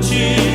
去。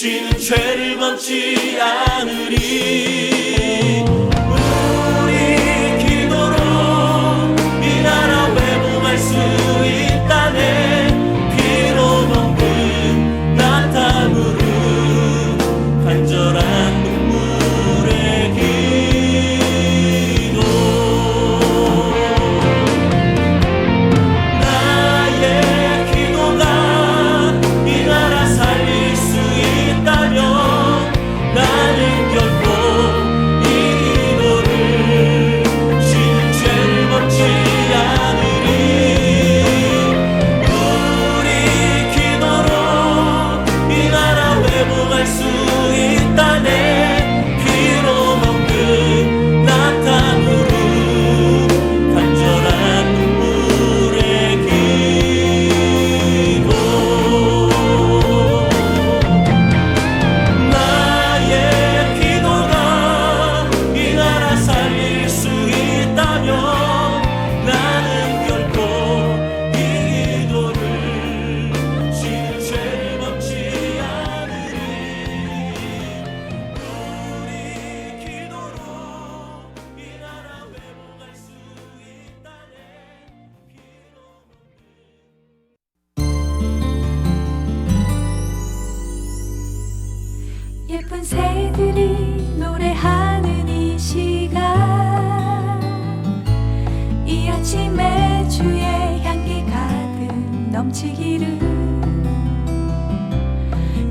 주시는 죄를 범지 않으리.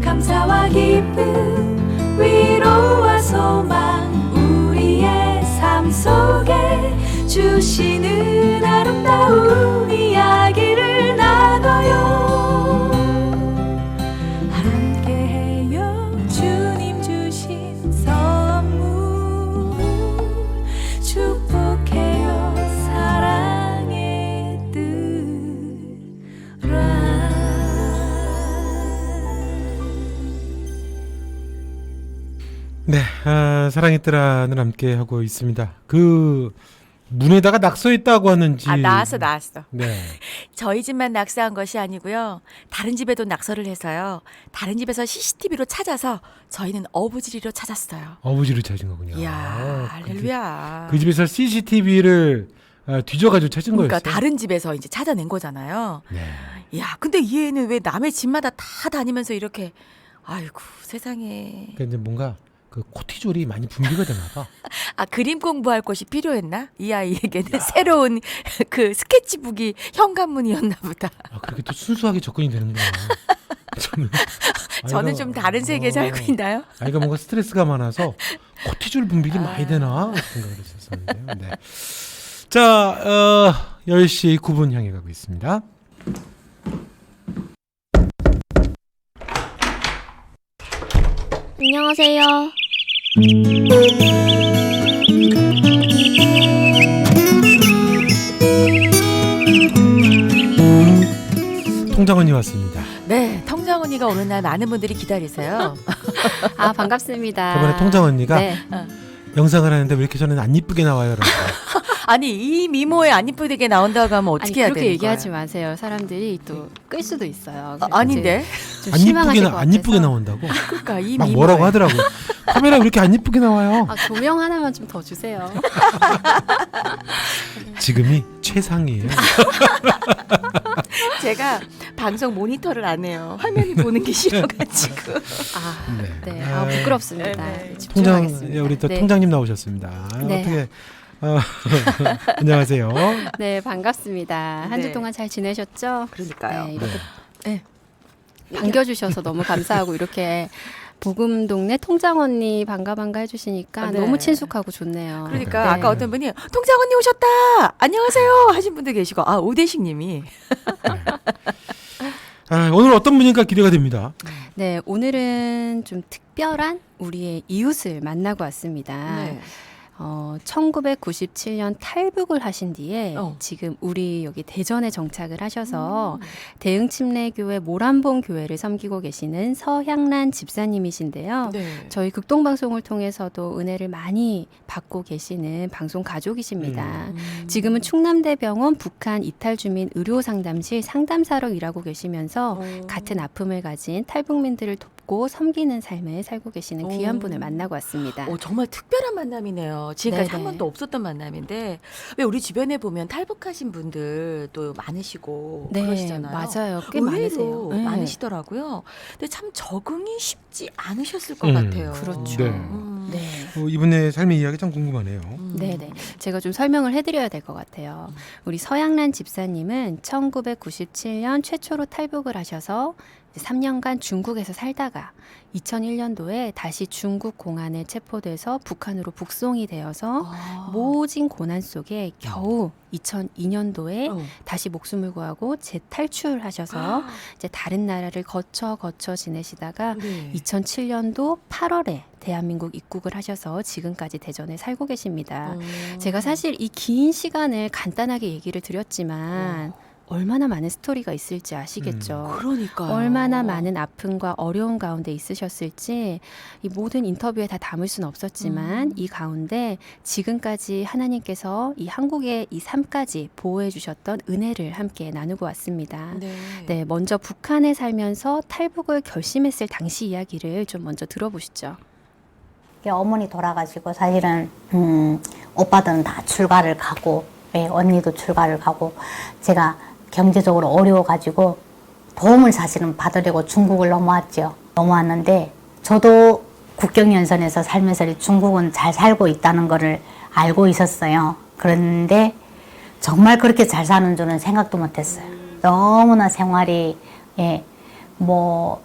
감사와 기쁨 위로와 소망 우리의 삶 속에 주시는 아름다운 이야기를 아, 사랑했더라는 함께 하고 있습니다. 그 문에다가 낙서했다고 하는지. 아 나왔어 나왔어. 네. 저희 집만 낙서한 것이 아니고요. 다른 집에도 낙서를 해서요. 다른 집에서 CCTV로 찾아서 저희는 어부지리로 찾았어요. 어부지를 찾은 거군요. 이야 그, 할렐루야. 그 집에서 CCTV를 뒤져가지고 찾은 그러니까 거였어요. 다른 집에서 이제 찾아낸 거잖아요. 네. 야 근데 이 애는 왜 남의 집마다 다 다니면서 이렇게 아이고 세상에. 그러니까 이제 뭔가 그 코티졸이 많이 분비가 되나 봐. 아 그림 공부할 곳이 필요했나? 이 아이에게는 새로운 그 스케치북이 현관문이었나 보다. 아, 그렇게 또 순수하게 접근이 되는구나. 저는 저는 아이가- 좀 다른 세계에 어, 살고 있나요? 아이가 뭔가 스트레스가 많아서 코티졸 분비가 아. 많이 되나 생각을 했었는데요. 네. 자, 어, 10시 9분 향해 가고 있습니다. 안녕하세요. 통장원이 왔습니다. 네, 통장 언니가 오는 날 많은 분들이 기다리세요. 아 반갑습니다. 저번에 통장 언니가 네. 영상을 하는데 왜 이렇게 저는 안 이쁘게 나와요? 라고. 아니 이 미모에 안 이쁘게 나온다고 하면 어떻게 아니 해야 그렇게 되는 얘기하지 거예요? 마세요. 사람들이 또 끌 수도 있어요. 아, 아닌데. 좀안 실망하실 이쁘게 것 나, 안 이쁘게. 나온다고. 그러니까 이 막 미모에 뭐라고 하더라고요. 카메라 왜 이렇게 안 이쁘게 나와요? 아 조명 하나만 좀 더 주세요. 지금이 최상이에요. 제가 방송 모니터를 안 해요. 화면이 보는 게 싫어가지고. 아 네. 네. 아 부끄럽습니다. 네, 네. 통장 집중하겠습니다. 예, 우리 또 네. 통장님 나오셨습니다. 네. 어떻게 어, 안녕하세요. 네 반갑습니다. 한 주 네. 동안 잘 지내셨죠? 그러니까요. 네, 이렇게 네. 반겨주셔서 너무 감사하고 이렇게 복음 동네 통장 언니 반가 반가 해주시니까 아, 네. 너무 친숙하고 좋네요. 그러니까 네. 아까 어떤 분이 통장 언니 오셨다. 안녕하세요 하신 분도 계시고 아 오대식님이 아, 오늘 어떤 분인가 기대가 됩니다. 네, 오늘은 좀 특별한 우리의 이웃을 만나고 왔습니다. 네. 어, 1997년 탈북을 하신 뒤에 어. 지금 우리 여기 대전에 정착을 하셔서 음. 대흥침례교회 모란봉 교회를 섬기고 계시는 서향란 집사님이신데요. 네. 저희 극동방송을 통해서도 은혜를 많이 받고 계시는 방송 가족이십니다. 음. 지금은 충남대병원 북한 이탈주민 의료상담실 상담사로 일하고 계시면서 어. 같은 아픔을 가진 탈북민들을 돕고 돕고 섬기는 삶을 살고 계시는 귀한 오. 분을 만나고 왔습니다. 어, 정말 특별한 만남이네요. 지금까지 한 네네. 번도 없었던 만남인데 왜 우리 주변에 보면 탈북하신 분들도 많으시고 네, 그러시잖아요. 맞아요. 꽤 많으세요. 네. 많으시더라고요. 근데 참 적응이 쉽지 않으셨을 것 음, 같아요. 그렇죠. 네. 음. 네. 어, 이분의 삶의 이야기 참 궁금하네요. 음. 네네. 제가 좀 설명을 해드려야 될 것 같아요. 우리 서양란 집사님은 1997년 최초로 탈북을 하셔서 3년간 중국에서 살다가 2001년도에 다시 중국 공안에 체포돼서 북한으로 북송이 되어서 아. 모진 고난 속에 겨우 2002년도에 어. 다시 목숨을 구하고 재탈출하셔서 이제 다른 나라를 거쳐 거쳐 지내시다가 네. 2007년도 8월에 대한민국 입국을 하셔서 지금까지 대전에 살고 계십니다. 음. 제가 사실 이 긴 시간을 간단하게 얘기를 드렸지만 얼마나 많은 스토리가 있을지 아시겠죠. 그러니까 얼마나 많은 아픔과 어려운 가운데 있으셨을지 이 모든 인터뷰에 다 담을 수는 없었지만 음. 이 가운데 지금까지 하나님께서 이 한국의 이 삶까지 보호해 주셨던 은혜를 함께 나누고 왔습니다. 네. 네, 먼저 북한에 살면서 탈북을 결심했을 당시 이야기를 좀 먼저 들어보시죠. 어머니 돌아가시고 사실은 음, 오빠들은 다 출가를 가고 예, 언니도 출가를 가고 제가 경제적으로 어려워가지고 도움을 사실은 받으려고 중국을 넘어왔죠. 넘어왔는데 저도 국경연선에서 살면서 이 중국은 잘 살고 있다는 거를 알고 있었어요. 그런데 정말 그렇게 잘 사는 줄은 생각도 못했어요. 너무나 생활이 예, 뭐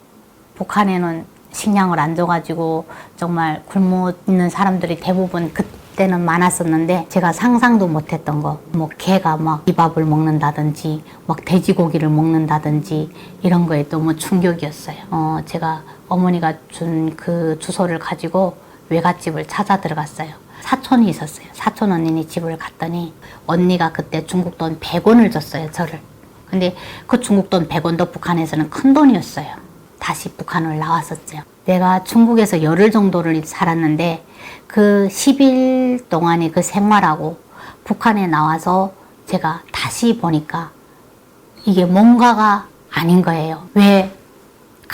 북한에는 식량을 안 줘가지고 정말 굶어 있는 사람들이 대부분 그 때는 많았었는데 제가 상상도 못했던 거, 뭐 개가 막 비밥을 먹는다든지, 막 돼지고기를 먹는다든지 이런 거에 너무 충격이었어요. 어, 제가 어머니가 준 그 주소를 가지고 외갓집을 찾아 들어갔어요. 사촌이 있었어요. 사촌 언니네 집을 갔더니 언니가 그때 중국 돈 100원을 줬어요, 저를. 근데 그 중국 돈 100원도 북한에서는 큰 돈이었어요. 다시 북한을 나왔었죠. 내가 중국에서 열흘 정도를 살았는데 그 10일 동안의 그 생활하고 북한에 나와서 제가 다시 보니까 이게 뭔가가 아닌 거예요. 왜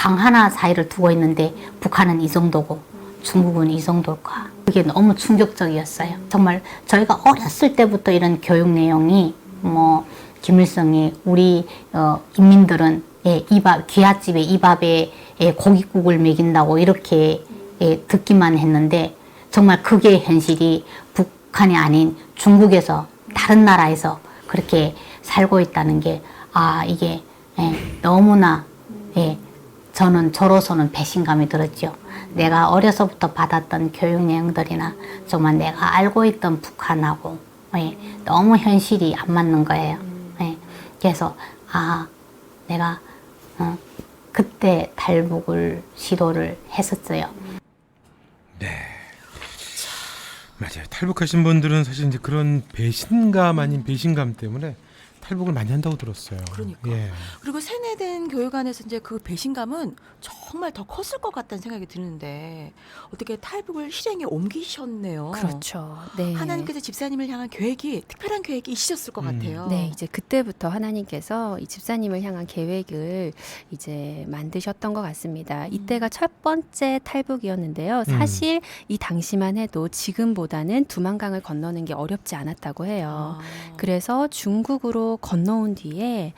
강 하나 사이를 두고 있는데 북한은 이 정도고 중국은 이 정도일까? 그게 너무 충격적이었어요. 정말 저희가 어렸을 때부터 이런 교육 내용이 뭐 김일성이 우리 어, 인민들은 예, 이밥 귀갓집에 이밥에 예, 고깃국을 먹인다고 이렇게 예, 듣기만 했는데 정말 그게 현실이 북한이 아닌 중국에서 다른 나라에서 그렇게 살고 있다는 게 아 이게 예, 너무나 예, 저는 저로서는 배신감이 들었죠. 내가 어려서부터 받았던 교육 내용들이나 정말 내가 알고 있던 북한하고 예, 너무 현실이 안 맞는 거예요. 예, 그래서 아 내가 어, 그때 탈북을 시도를 했었어요. 맞아요. 탈북하신 분들은 사실 이제 그런 배신감 아닌 배신감 때문에 탈북을 많이 한다고 들었어요. 그러니까. 예. 그리고 세뇌된 교육 안에서 이제 그 배신감은 정말 더 컸을 것 같다는 생각이 드는데 어떻게 탈북을 실행에 옮기셨네요. 그렇죠. 네. 하나님께서 집사님을 향한 계획이 특별한 계획이 있으셨을 것 음. 같아요. 네, 이제 그때부터 하나님께서 이 집사님을 향한 계획을 이제 만드셨던 것 같습니다. 이때가 첫 번째 탈북이었는데요. 사실 이 당시만 해도 지금보다는 두만강을 건너는 게 어렵지 않았다고 해요. 아. 그래서 중국으로 건너온 뒤에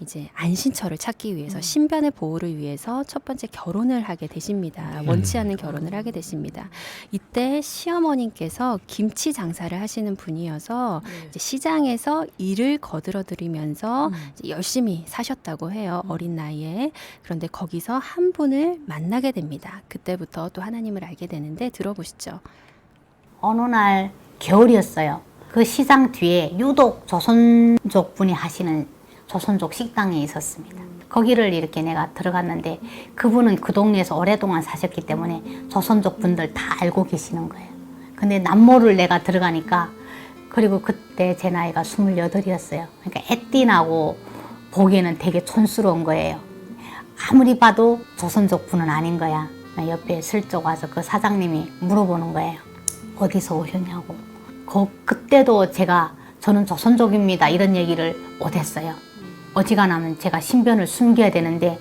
이제 안신처를 찾기 위해서 음. 신변의 보호를 위해서 첫 번째 결혼을 하게 되십니다. 네. 원치 않는 결혼을 하게 되십니다. 이때 시어머님께서 김치 장사를 하시는 분이어서 네. 이제 시장에서 일을 거들어들이면서 음. 이제 열심히 사셨다고 해요. 음. 어린 나이에. 그런데 거기서 한 분을 만나게 됩니다. 그때부터 또 하나님을 알게 되는데 들어보시죠. 어느 날 겨울이었어요. 그 시장 뒤에 유독 조선족 분이 하시는 조선족 식당에 있었습니다. 거기를 이렇게 내가 들어갔는데 그분은 그 동네에서 오랫동안 사셨기 때문에 조선족 분들 다 알고 계시는 거예요. 근데 남모를 내가 들어가니까 그리고 그때 제 나이가 28이었어요. 그러니까 애띠나고 보기에는 되게 촌스러운 거예요. 아무리 봐도 조선족 분은 아닌 거야. 옆에 슬쩍 와서 그 사장님이 물어보는 거예요. 어디서 오셨냐고. 그, 그때도 제가 저는 조선족입니다. 이런 얘기를 못했어요. 어지간하면 제가 신변을 숨겨야 되는데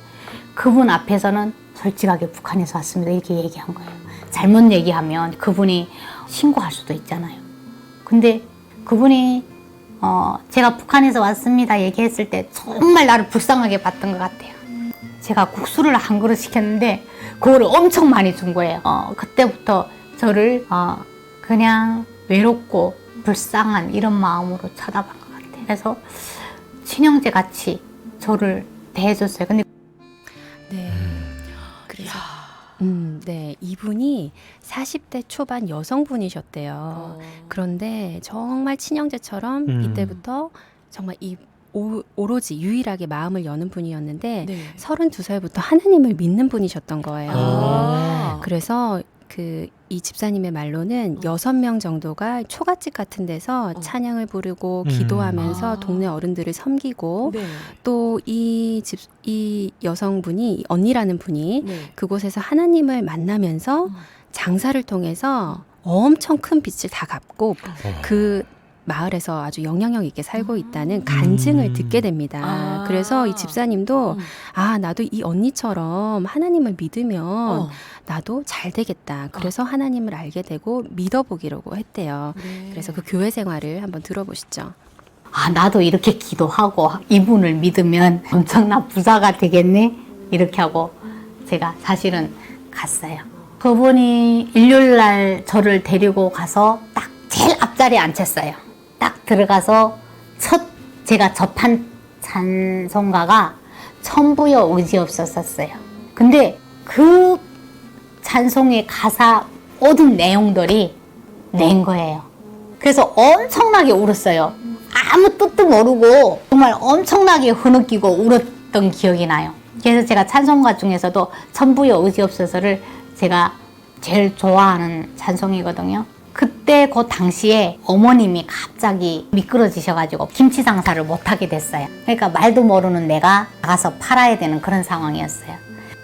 그분 앞에서는 솔직하게 북한에서 왔습니다. 이렇게 얘기한 거예요. 잘못 얘기하면 그분이 신고할 수도 있잖아요. 근데 그분이 어, 제가 북한에서 왔습니다 얘기했을 때 정말 나를 불쌍하게 봤던 것 같아요. 제가 국수를 한 그릇 시켰는데 그거를 엄청 많이 준 거예요. 어, 그때부터 저를 어, 그냥 외롭고 불쌍한 이런 마음으로 쳐다본 것 같아요. 그래서 친형제 같이 저를 대해줬어요. 근데 네. 그래서 음, 네. 이분이 40대 초반 여성분이셨대요. 어. 그런데 정말 친형제처럼 음. 이때부터 정말 이 오, 오로지 유일하게 마음을 여는 분이었는데 네. 32살부터 하나님을 믿는 분이셨던 거예요. 아. 그래서 그 이 집사님의 말로는 여섯 명 정도가 초가집 같은 데서 어. 찬양을 부르고 음. 기도하면서 아. 동네 어른들을 섬기고 네. 또 이 집 이 여성분이 이 언니라는 분이 네. 그곳에서 하나님을 만나면서 음. 장사를 통해서 엄청 큰 빚을 다 갚고 어. 그 마을에서 아주 영향력 있게 살고 있다는 간증을 음. 듣게 됩니다. 아. 그래서 이 집사님도 음. 아 나도 이 언니처럼 하나님을 믿으면 어. 나도 잘 되겠다. 그래서 하나님을 알게 되고 믿어보기라고 했대요. 네. 그래서 그 교회 생활을 한번 들어보시죠. 아 나도 이렇게 기도하고 이분을 믿으면 엄청난 부자가 되겠네 이렇게 하고 제가 사실은 갔어요. 그분이 일요일 날 저를 데리고 가서 딱 제일 앞자리에 앉혔어요. 딱 들어가서 첫 제가 접한 찬송가가 천부여 의지 없었었어요. 근데 그 찬송의 가사 모든 내용들이 낸 거예요. 그래서 엄청나게 울었어요. 아무 뜻도 모르고 정말 엄청나게 흐느끼고 울었던 기억이 나요. 그래서 제가 찬송가 중에서도 천부여 의지 없어서를 제가 제일 좋아하는 찬송이거든요. 그때 그 당시에 어머님이 갑자기 미끄러지셔가지고 김치 장사를 못하게 됐어요. 그러니까 말도 모르는 내가 나가서 팔아야 되는 그런 상황이었어요.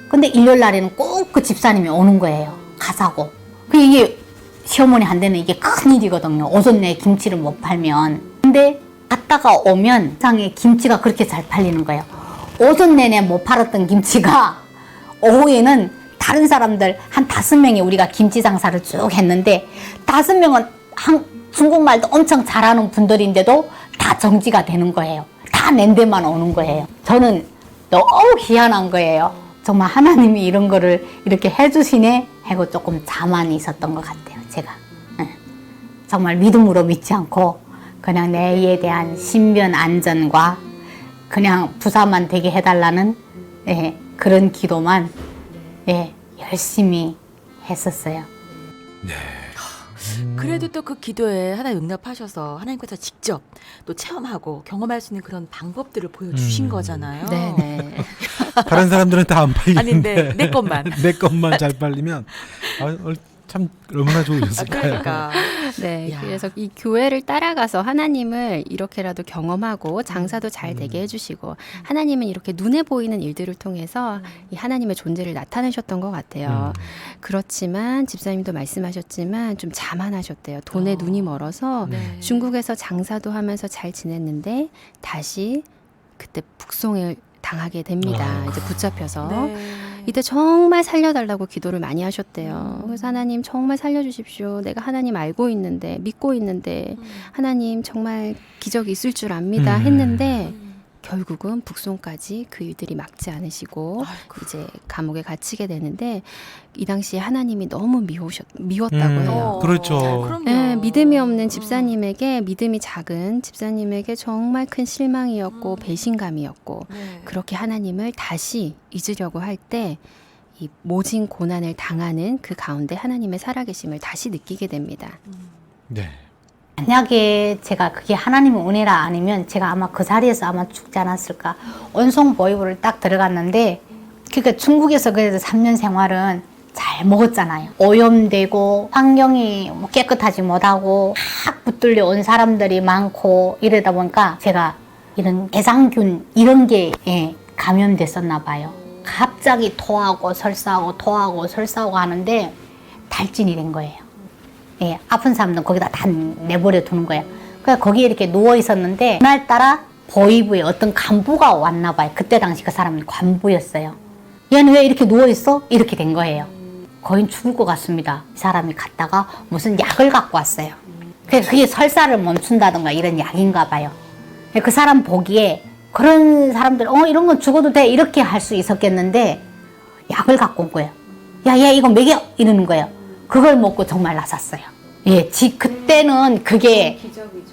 근데 일요일 날에는 꼭 그 집사님이 오는 거예요. 가자고. 그 이게 시어머니 한테는 이게 큰 일이거든요. 오전 내에 김치를 못 팔면. 근데 갔다가 오면 상에 김치가 그렇게 잘 팔리는 거예요. 오전 내내 못 팔았던 김치가 오후에는 다른 사람들 한 다섯 명이 우리가 김치 장사를 쭉 했는데 다섯 명은 한 중국말도 엄청 잘하는 분들인데도 다 정지가 되는 거예요. 다 낸 데만 오는 거예요. 저는 너무 희한한 거예요. 정말 하나님이 이런 거를 이렇게 해주시네 하고 조금 자만이 있었던 것 같아요. 제가 예. 정말 믿음으로 믿지 않고 그냥 내에 대한 신변 안전과 그냥 부사만 되게 해달라는 예, 그런 기도만 예, 열심히 했었어요. 그래도 또 그 기도에 하나 응답하셔서 하나님께서 직접 또 체험하고 경험할 수 있는 그런 방법들을 보여주신 음. 거잖아요. 네네. 다른 사람들은 다 안 팔리는데 아닌데 내 것만. 내 것만 잘 팔리면 아, 어, 참 얼마나 아, 좋으셨을까요? 그러니까. 네, 야. 그래서 이 교회를 따라가서 하나님을 이렇게라도 경험하고 장사도 잘 되게 해주시고 하나님은 이렇게 눈에 보이는 일들을 통해서 이 하나님의 존재를 나타내셨던 것 같아요. 음. 그렇지만 집사님도 말씀하셨지만 좀 자만하셨대요. 돈에 어. 눈이 멀어서 네. 중국에서 장사도 하면서 잘 지냈는데 다시 그때 북송을 당하게 됩니다. 아. 이제 붙잡혀서. 네. 이때 정말 살려달라고 기도를 많이 하셨대요. 그래서 하나님 정말 살려주십시오. 내가 하나님 알고 있는데, 믿고 있는데, 하나님 정말 기적이 있을 줄 압니다. 음. 했는데, 결국은 북송까지 그 일들이 막지 않으시고, 아이고. 이제 감옥에 갇히게 되는데, 이 당시에 하나님이 너무 미우셨, 미웠다고 음, 해요. 그렇죠. 그럼요. 네, 믿음이 없는 음. 집사님에게, 믿음이 작은 집사님에게 정말 큰 실망이었고, 배신감이었고, 네. 그렇게 하나님을 다시 잊으려고 할 때 이 모진 고난을 당하는 그 가운데 하나님의 살아계심을 다시 느끼게 됩니다. 네. 만약에 제가 그게 하나님의 은혜라 아니면 제가 아마 그 자리에서 아마 죽지 않았을까. 온송 보이부를 딱 들어갔는데, 그러니까 중국에서 그래도 3년 생활은 잘 먹었잖아요. 오염되고 환경이 뭐 깨끗하지 못하고 막 붙들려 온 사람들이 많고 이러다 보니까 제가 이런 개상균 이런 게 예, 감염됐었나 봐요. 갑자기 토하고 설사하고 토하고 설사하고 하는데 달진이 된 거예요. 예, 아픈 사람들은 거기다 다 내버려 두는 거예요. 그래서 거기에 이렇게 누워 있었는데 그날따라 보이부에 어떤 간부가 왔나 봐요. 그때 당시 그 사람은 관부였어요. 얘는 왜 이렇게 누워 있어? 이렇게 된 거예요. 거의 죽을 것 같습니다. 이 사람이 갔다가 무슨 약을 갖고 왔어요. 그게 설사를 멈춘다던가 이런 약인가 봐요. 그 사람 보기에 그런 사람들, 어, 이런 건 죽어도 돼. 이렇게 할 수 있었겠는데, 약을 갖고 온 거예요. 야, 얘 이거 먹여! 이러는 거예요. 그걸 먹고 정말 나섰어요. 예, 지, 그때는 그게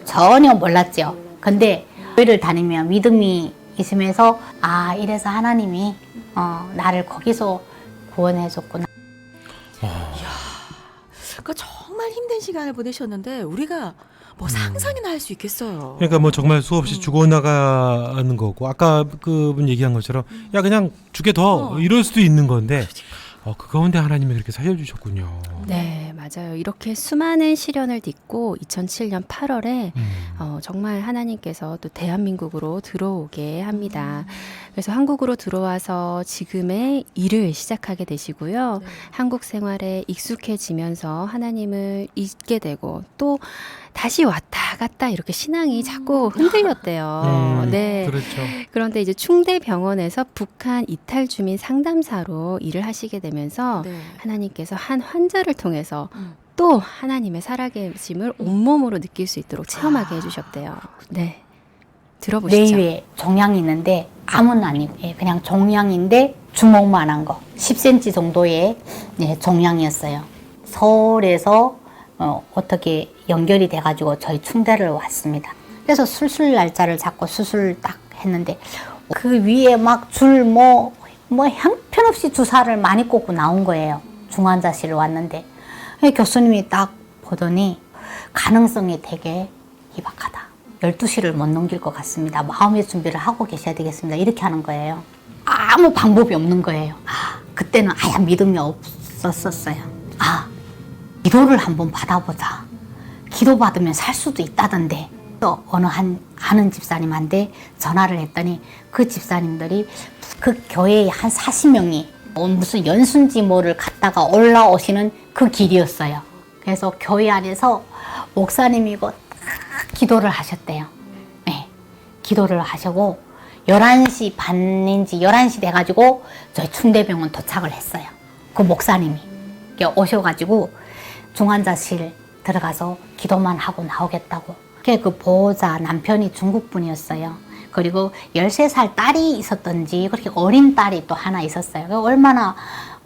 전혀 몰랐죠. 근데 교회를 다니며 믿음이 있으면서, 아, 이래서 하나님이, 어, 나를 거기서 구원해줬구나. 그러니까 정말 힘든 시간을 보내셨는데 우리가 뭐 상상이나 할 수 있겠어요. 그러니까 뭐 정말 수없이 죽어나가는 거고 아까 그분 얘기한 것처럼 야 그냥 죽게 더 어. 이럴 수도 있는 건데 어, 그 가운데 하나님이 그렇게 살려주셨군요. 네, 맞아요. 이렇게 수많은 시련을 딛고 2007년 8월에 음. 어, 정말 하나님께서 또 대한민국으로 들어오게 합니다. 그래서 한국으로 들어와서 지금의 일을 시작하게 되시고요. 네. 한국 생활에 익숙해지면서 하나님을 잊게 되고 또 다시 왔다 갔다 이렇게 신앙이 자꾸 흔들렸대요. 음, 네. 그렇죠. 그런데 이제 충대 병원에서 북한 이탈 주민 상담사로 일을 하시게 되면서 네. 하나님께서 한 환자를 통해서 음. 또 하나님의 살아계심을 온몸으로 느낄 수 있도록 체험하게 해주셨대요. 네. 내 들어보시죠. 위에 종양이 있는데 아무는 아니고 예, 그냥 종양인데 주먹만한 거 10cm 정도의 예, 종양이었어요. 서울에서 어, 어떻게 연결이 돼가지고 저희 충대를 왔습니다. 그래서 수술 날짜를 잡고 수술 딱 했는데 그 위에 막 줄 뭐 뭐 형편없이 주사를 많이 꽂고 나온 거예요. 중환자실을 왔는데 예, 교수님이 딱 보더니 가능성이 되게 희박하다. 12시를 못 넘길 것 같습니다. 마음의 준비를 하고 계셔야 되겠습니다. 이렇게 하는 거예요. 아무 방법이 없는 거예요. 아, 그때는 아예 믿음이 없었었어요. 아, 기도를 한번 받아보자. 기도 받으면 살 수도 있다던데. 또 어느 한 아는 집사님한테 전화를 했더니 그 집사님들이 그 교회에 한 40명이 무슨 연순지 뭐를 갔다가 올라오시는 그 길이었어요. 그래서 교회 안에서 목사님이고 딱 기도를 하셨대요. 네. 기도를 하시고 11시 반인지 11시 돼가지고 저희 충대병원 도착을 했어요. 그 목사님이 오셔가지고 중환자실 들어가서 기도만 하고 나오겠다고. 그 보호자 남편이 중국 분이었어요. 그리고 13살 딸이 있었던지 그렇게 어린 딸이 또 하나 있었어요. 그 얼마나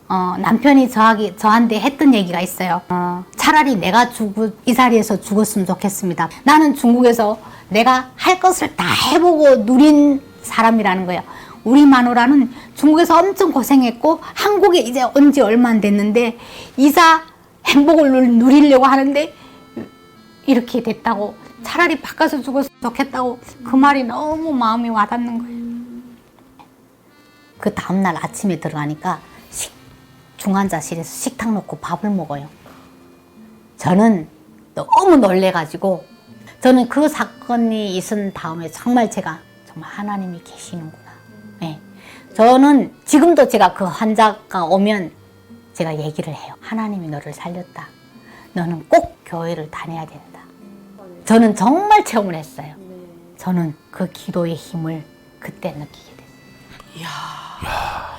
어, 남편이 저하기, 저한테 했던 얘기가 있어요. 어, 차라리 내가 죽, 이 자리에서 죽었으면 좋겠습니다. 나는 중국에서 내가 할 것을 다 해보고 누린 사람이라는 거예요. 우리 마누라는 중국에서 엄청 고생했고 한국에 이제 온 지 얼마 안 됐는데 이사 행복을 누- 누리려고 하는데 이렇게 됐다고 차라리 바꿔서 죽었으면 좋겠다고 그 말이 너무 마음이 와닿는 거예요. 그 다음날 아침에 들어가니까 식, 중환자실에서 식탁 놓고 밥을 먹어요. 저는 너무 놀래가지고 저는 그 사건이 있은 다음에 정말 제가 정말 하나님이 계시는구나. 네. 저는 지금도 제가 그 환자가 오면 제가 얘기를 해요. 하나님이 너를 살렸다. 너는 꼭 교회를 다녀야 된다. 저는 정말 체험을 했어요. 저는 그 기도의 힘을 그때 느끼게 됐어요. 이야.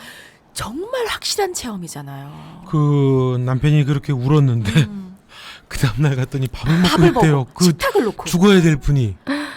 정말 확실한 체험이잖아요. 그 남편이 그렇게 울었는데 음. 그 다음 날 갔더니 밥을 먹고 밥을 있대요. 먹고 그 식탁을 놓고. 죽어야 될 분이.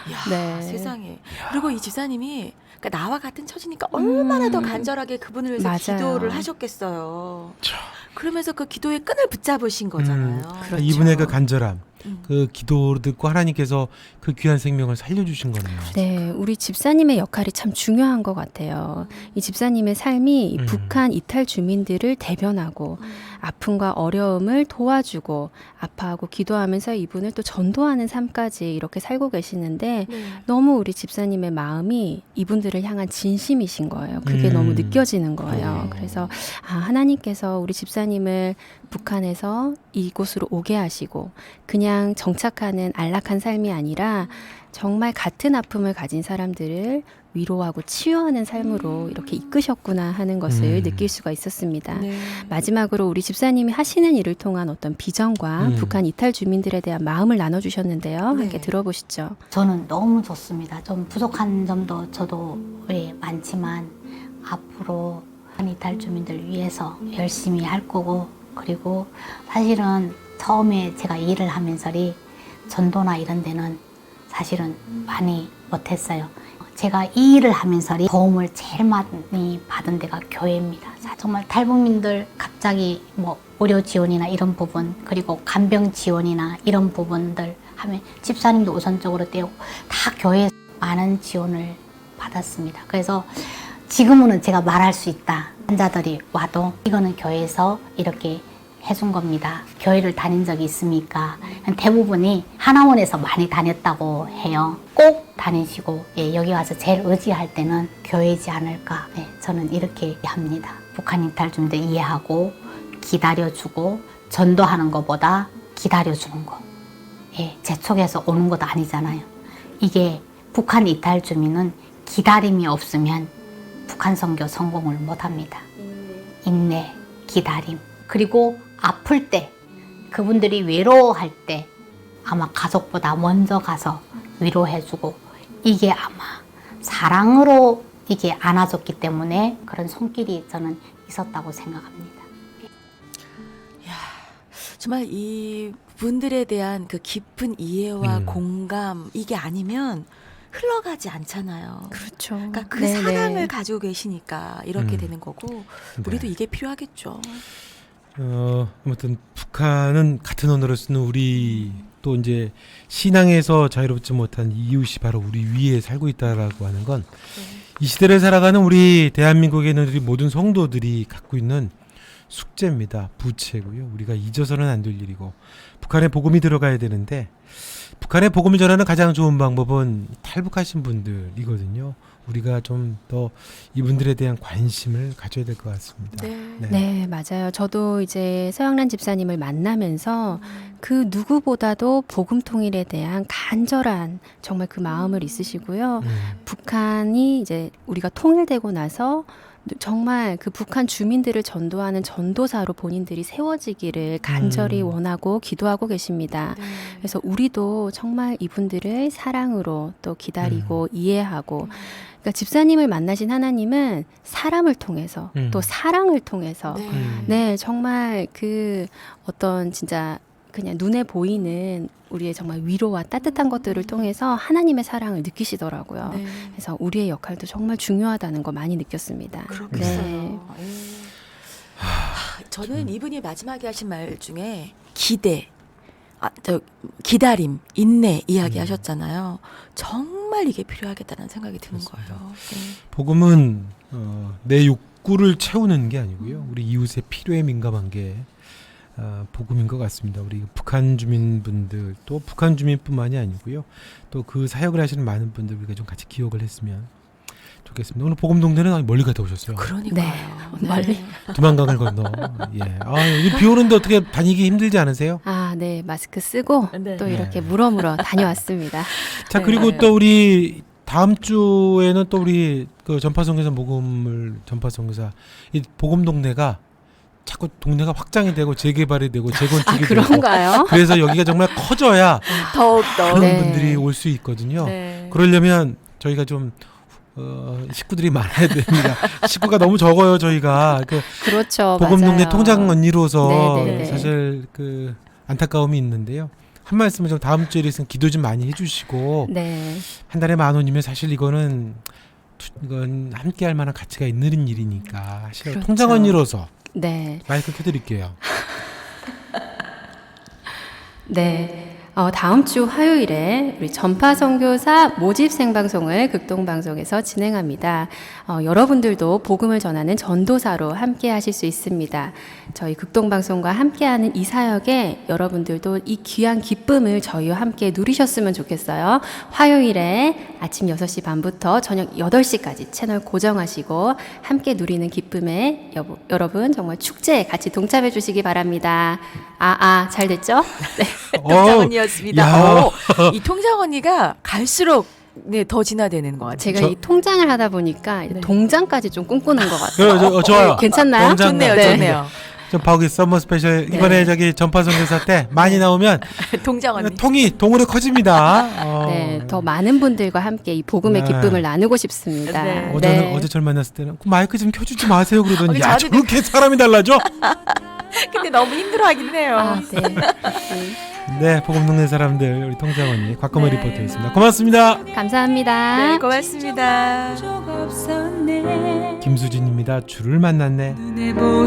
이야, 네. 세상에. 그리고 이 집사님이 그러니까 나와 같은 처지니까 얼마나 더 간절하게 그분을 위해서 맞아요. 기도를 하셨겠어요. 참. 그러면서 그 기도의 끈을 붙잡으신 거잖아요. 음, 이분의 그 간절함, 음. 그 기도를 듣고 하나님께서 그 귀한 생명을 살려주신 거네요. 네, 우리 집사님의 역할이 참 중요한 것 같아요. 이 집사님의 삶이 이 음. 북한 이탈 주민들을 대변하고 아픔과 어려움을 도와주고 아파하고 기도하면서 이분을 또 전도하는 삶까지 이렇게 살고 계시는데 네. 너무 우리 집사님의 마음이 이분들을 향한 진심이신 거예요. 그게 음. 너무 느껴지는 거예요. 네. 그래서 아, 하나님께서 우리 집사님을 북한에서 이곳으로 오게 하시고 그냥 정착하는 안락한 삶이 아니라 정말 같은 아픔을 가진 사람들을 위로하고 치유하는 삶으로 이렇게 이끄셨구나 하는 것을 음. 느낄 수가 있었습니다. 네. 마지막으로 우리 집사님이 하시는 일을 통한 어떤 비전과 음. 북한 이탈 주민들에 대한 마음을 나눠주셨는데요. 네. 함께 들어보시죠. 저는 너무 좋습니다. 좀 부족한 점도 저도 예, 많지만 앞으로 이탈 주민들 위해서 열심히 할 거고 그리고 사실은 처음에 제가 일을 하면서리 전도나 이런 데는 사실은 많이 못했어요. 제가 이 일을 하면서리 도움을 제일 많이 받은 데가 교회입니다. 자, 정말 탈북민들 갑자기 뭐 의료 지원이나 이런 부분 그리고 간병 지원이나 이런 부분들 하면 집사님도 우선적으로 떼고 다 교회 많은 지원을 받았습니다. 그래서 지금은 제가 말할 수 있다. 환자들이 와도 이거는 교회에서 이렇게 해준 겁니다. 교회를 다닌 적이 있습니까? 대부분이 하나원에서 많이 다녔다고 해요. 꼭 다니시고 예, 여기 와서 제일 의지할 때는 교회이지 않을까. 예, 저는 이렇게 합니다. 북한 이탈 주민들 이해하고 기다려주고 전도하는 것보다 기다려주는 거. 예, 재촉에서 오는 것도 아니잖아요. 이게 북한 이탈 주민은 기다림이 없으면 북한 선교 성공을 못 합니다. 인내, 기다림. 그리고 아플 때, 그분들이 외로워할 때 아마 가족보다 먼저 가서 위로해주고 이게 아마 사랑으로 이게 안아줬기 때문에 그런 손길이 저는 있었다고 생각합니다. 정말 이 분들에 대한 그 깊은 이해와 음. 공감 이게 아니면 흘러가지 않잖아요. 그렇죠. 그러니까 그 네네. 사랑을 가지고 계시니까 이렇게 음. 되는 거고 네. 우리도 이게 필요하겠죠. 어, 아무튼 북한은 같은 언어를 쓰는 우리 또 이제 신앙에서 자유롭지 못한 이웃이 바로 우리 위에 살고 있다라고 하는 건 이 시대를 살아가는 우리 대한민국에 있는 우리 모든 성도들이 갖고 있는 숙제입니다. 부채고요. 우리가 잊어서는 안 될 일이고 북한에 복음이 들어가야 되는데 북한에 복음을 전하는 가장 좋은 방법은 탈북하신 분들이거든요. 우리가 좀 더 이분들에 대한 관심을 가져야 될 것 같습니다. 네. 네, 맞아요. 저도 이제 서영란 집사님을 만나면서 그 누구보다도 복음 통일에 대한 간절한 정말 그 마음을 있으시고요. 음. 북한이 이제 우리가 통일되고 나서 정말 그 북한 주민들을 전도하는 전도사로 본인들이 세워지기를 간절히 음. 원하고 기도하고 계십니다. 네. 그래서 우리도 정말 이분들을 사랑으로 또 기다리고 음. 이해하고 그러니까 집사님을 만나신 하나님은 사람을 통해서 음. 또 사랑을 통해서 네. 음. 네, 정말 그 어떤 진짜 그냥 눈에 보이는 우리의 정말 위로와 따뜻한 것들을 통해서 하나님의 사랑을 느끼시더라고요. 네. 그래서 우리의 역할도 정말 중요하다는 거 많이 느꼈습니다. 그렇겠어요. 네. 예. 하, 저는 이분이 마지막에 하신 말 중에 기대, 아, 저, 기다림, 인내 이야기 하셨잖아요. 정말 이게 필요하겠다는 생각이 드는 그렇습니다. 거예요. 네. 복음은 어, 내 욕구를 채우는 게 아니고요. 우리 이웃의 필요에 민감한 게 어, 복음인 것 같습니다. 우리 북한 주민분들 또 북한 주민뿐만이 아니고요. 또 그 사역을 하시는 많은 분들 우리가 좀 같이 기억을 했으면 좋겠습니다. 오늘 복음 동네는 멀리 갔다 오셨어요. 그러니까요. 네. 멀리. 두만강을 건너. 예. 아, 여기 비 오는데 어떻게 다니기 힘들지 않으세요? 아, 네. 마스크 쓰고 네. 또 네. 이렇게 물어물어 다녀왔습니다. 자 네. 그리고 또 우리 다음 주에는 또 우리 그 전파성교사 모금을 전파성교사 이 복음 동네가 자꾸 동네가 확장이 되고 재개발이 되고 재건축이 아, 되고 그런가요? 그래서 여기가 정말 커져야 더욱 더. 그런 네. 분들이 올 수 있거든요. 네. 그러려면 저희가 좀 어, 식구들이 많아야 됩니다. 식구가 너무 적어요 저희가 그 그렇죠. 복음 동네 맞아요. 통장 언니로서 네, 네, 네. 사실 그 안타까움이 있는데요. 한 말씀을 좀 다음 주에 있으면 기도 좀 많이 해주시고 네. 한 달에 만 원이면 사실 이거는 투- 이건 함께 할 만한 가치가 있는 일이니까 그렇죠. 통장 언니로서 네. 마이크 켜드릴게요. 네. 어, 다음 주 화요일에 우리 전파 선교사 모집 생방송을 극동 방송에서 진행합니다. 어, 여러분들도 복음을 전하는 전도사로 함께 하실 수 있습니다. 저희 극동 방송과 함께하는 이 사역에 여러분들도 이 귀한 기쁨을 저희와 함께 누리셨으면 좋겠어요. 화요일에 아침 6시 반부터 저녁 8시까지 채널 고정하시고 함께 누리는 기쁨에 여보, 여러분 정말 축제에 같이 동참해 주시기 바랍니다. 아, 아, 잘 됐죠? 네. 통장 어. 야. 오, 이 통장 언니가 갈수록 네, 더 진화되는 것 같아요. 제가 저- 이 통장을 하다 보니까 네. 동장까지 좀 꿈꾸는 것 같아요. 그래, 저, 어, 좋아요. 괜찮나요? 동장 좋네요, 네. 좋네요. 전파오기 썸머 스페셜 이번에 네. 저기 전파송 대사 때 많이 나오면 동정 언니. 통이 동으로 커집니다. 어. 네, 더 많은 분들과 함께 이 복음의 네. 기쁨을 나누고 싶습니다. 네. 어제 네. 어제 절 만났을 때는 그 마이크 좀 켜주지 마세요 그러더니 야 저한테도- 저렇게 사람이 달라져? 근데 너무 힘들어하긴 해요. 아, 네. 네 복음 동네 사람들 우리 통장 언니 곽금호 네. 리포터였습니다. 고맙습니다. 감사합니다. 네, 고맙습니다. 김수진입니다. 줄을 만났네.